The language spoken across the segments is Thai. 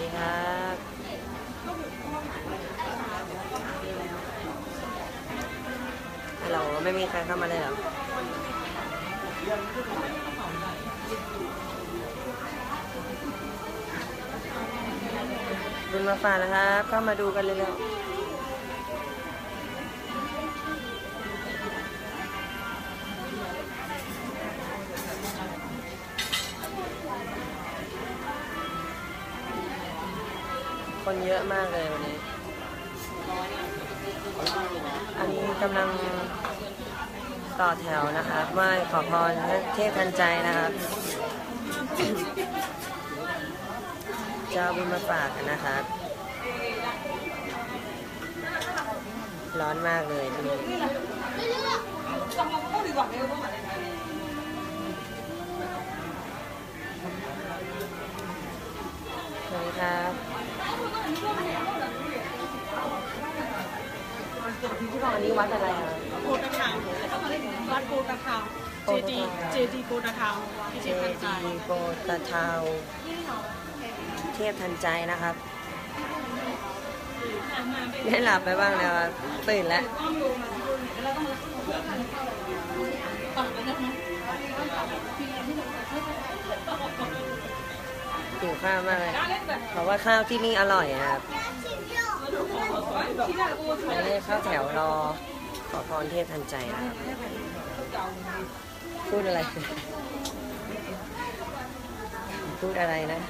ดีครับฮัลโหลไม่มีใครเข้ามาเลยเหรอบุญมาฝากนะครับ เข้ามาดูกันเร็วๆ คนเยอะมากเลยวันนี้ อันนี้กำลังต่อแถวนะครับไหว้ขอพรเทพทันใจนะครับจะเอาบุญมาฝากกันนะครับ ร้อนมากเลยที่นี่ ที่บอกอันนี้วัดอะไรอะ โกตะขาววัดโกตะขาวเจดีเจดีโกตะขาวที่เจเจดีใจดีโกตะเทาเทพทันใจนะครับ ได้หลับไปบ้างแล้วครับตื่นแล้ว หิวข้าวมากเลยเพราะว่าข้าวที่นี่อร่อยนะครับ อันนี้เข้าแถวรอขอพรเทพทันใจนะครับพูดอะไร พูดอะไรนะ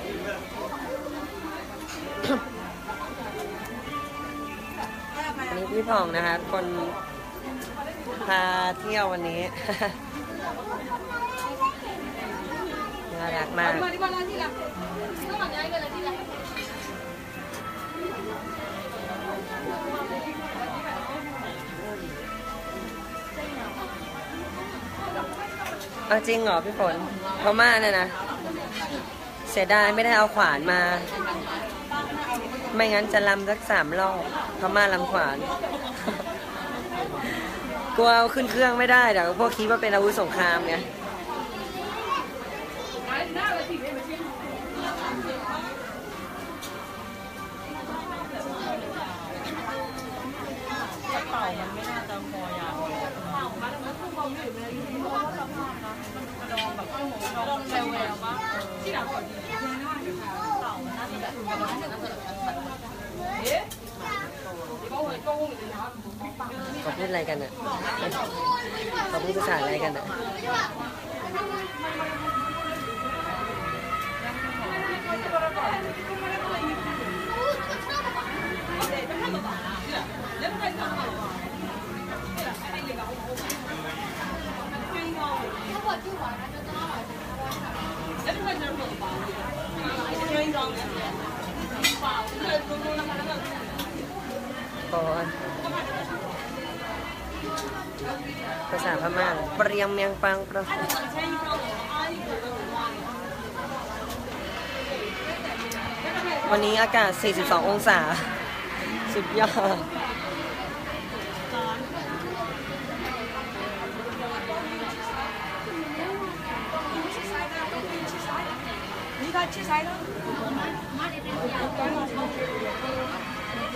อันนี้พี่ผ่องนะครับคนพาเที่ยววันนี้น่ารักมาก เอาจริงเหรอพี่ฝนพม่าเนี่ยนะ เสียดายไม่ได้เอาขวานมา ไม่งั้นจะลำสักสามรอบพม่าลำขวาน กลัวเอาขึ้นเครื่องไม่ได้เดี๋ยวพวกคิดว่าเป็นอาวุธสงครามไง เขาพูดอะไรกันอะเขาพูดภาษาอะไรกันอะ ก่อนภาษาพม่าเปรียมเมียงปังประวันนี้อากาศ 42 องศา สุดยอด You got cheese item?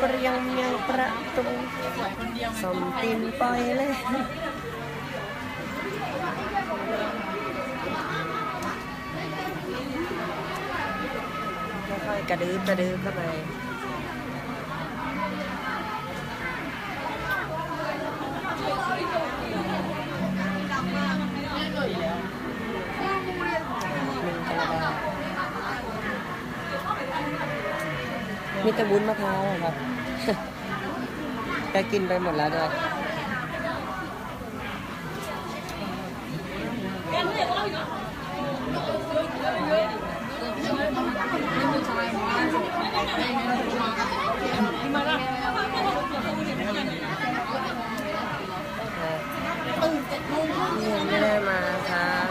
ព្រៀងញ៉ាំប្រាក់ទុំសំទីនប៉យលេកាដឺកាដឺក៏ដែរ มีแต่วุ้นมะพร้าวอะครับ แกกินไปหมดแล้วด้วยนี่ยังไม่ได้มาครับ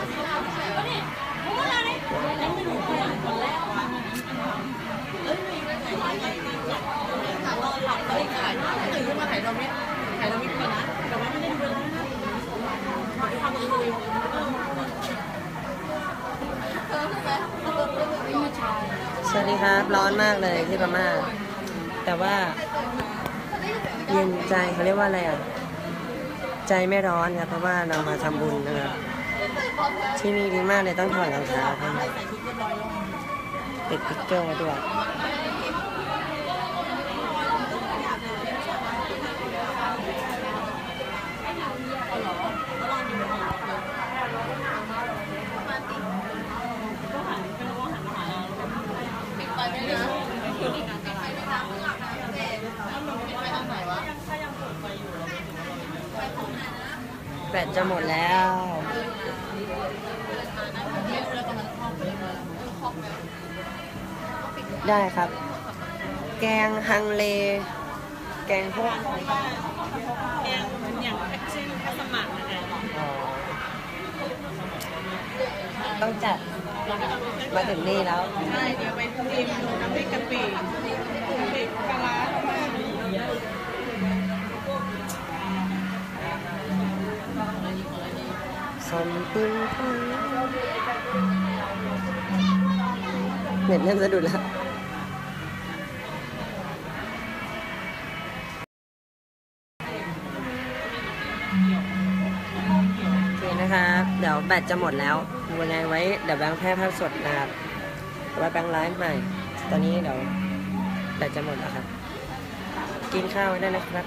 ตื่นขึ้นมาถ่ายเราไม่ถ่ายเราไม่กินนะแต่ว่าไม่ได้ดูเลยทำเลย สวัสดีครับ ร้อนมากเลยที่พม่าแต่ว่า เย็นใจเขาเรียกว่าอะไรอะ ใจไม่ร้อนครับเพราะว่าเรามาทำบุญนะครับที่นี่ดีมากเลยต้องถอดรองเท้าครับติดติ๊กเกอร์ด้วย แบตจะหมดแล้ว ได้ครับ แกงฮังเล แกงพวกแกงอย่างเช่นข้าวสมัครนะคะอ๋อต้องจัดมาถึงนี่แล้ว ใช่ เดี๋ยวไปเตรียมดูน้ำพริกกะปิ สมปุนพุนเน็ตเริ่มสะดุดแล้วโอเคนะครับเดี๋ยวแบตจะหมดแล้ววันแรงไว้เดี๋ยวแบงค์แพร่ภาพสดนะครับไว้แบงค์ไลฟ์ใหม่ ตอนนี้เดี๋ยวแบตจะหมดแล้วครับ กินข้าวได้นะครับ